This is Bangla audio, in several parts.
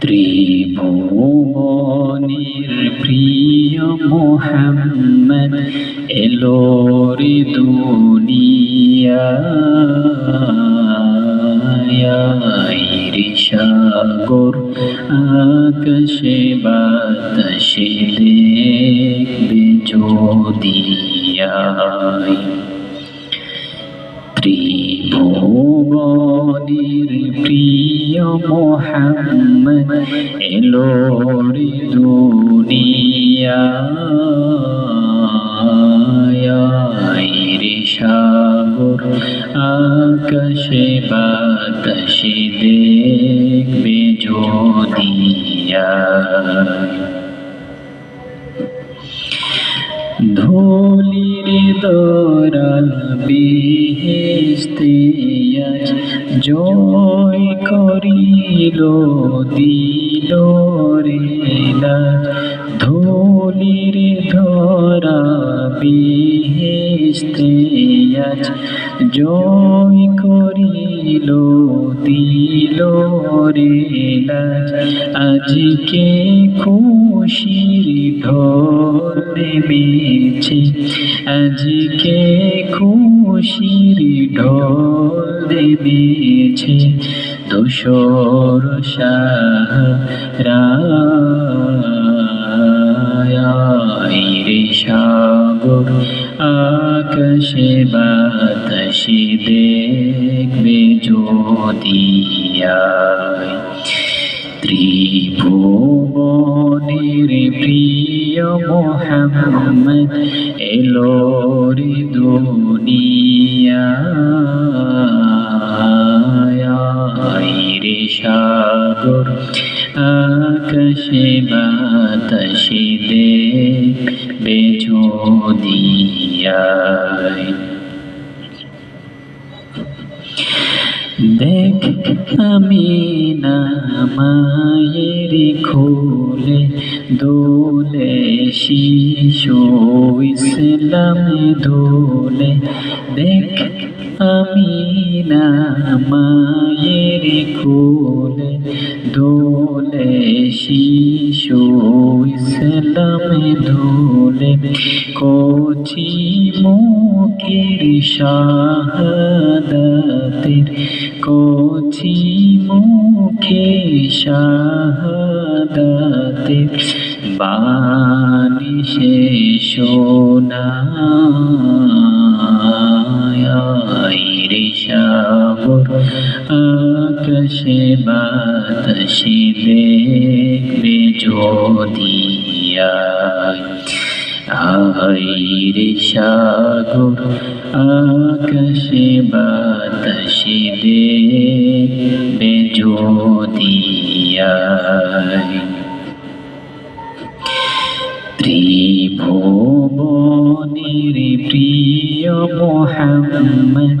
ত্রিভুবনের প্রিয় মোহাম্মদ এলো রে দুনিয়ায়। সাগর আকাশে বাতাসে দেখবে যদিয়ায় ত্রিভুবনের প্রিয় মোহাম্মদ এলো রে দুনিয়ায়। রে সাগর আকাশে বাতাসে দেখবে যদিয়ায় ধুলির দরাল বেহেস্তে আজ জয় করিল দিল রে ধুলির ধরা বেহেস্তে আজ জয় করিল, দিল রে আজকে খুশির ঢোল নেমেছে, আজকে খুশির ঢোল নেমেছে। দোসর সাহারা দেখবে যদিয়ায় ত্রিভুবনের প্রিয় মোহাম্মদ এলো রে দুনিয়ায়। রে সাগর আকাশে বাতাসে দেখবে যদিয়ায় দেখ আমি না মায়ের খোলে দোলে শিশু ইসলাম দোলে। দেখ আমি না মায়ের খোলে দোলে শিশু ইসলাম দোলে কচি মুখের শাহাদাতের কচি মুখে শাহাদাতের বাণী সে শোনা সাগর আকাশে বাতাসে দেখবে যদিয়ায় রে সাগর আকাশে বাতাসে দেখবে যদিয়ায় ত্রিভুবনের প্রিয় মোহাম্মদ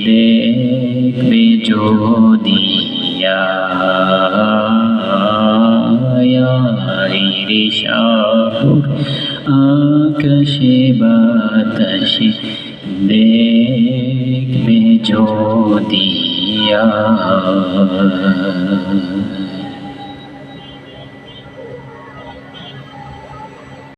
দেখবে যদি রে সাগর আকাশে বাতাসে দেখবে যদিয়া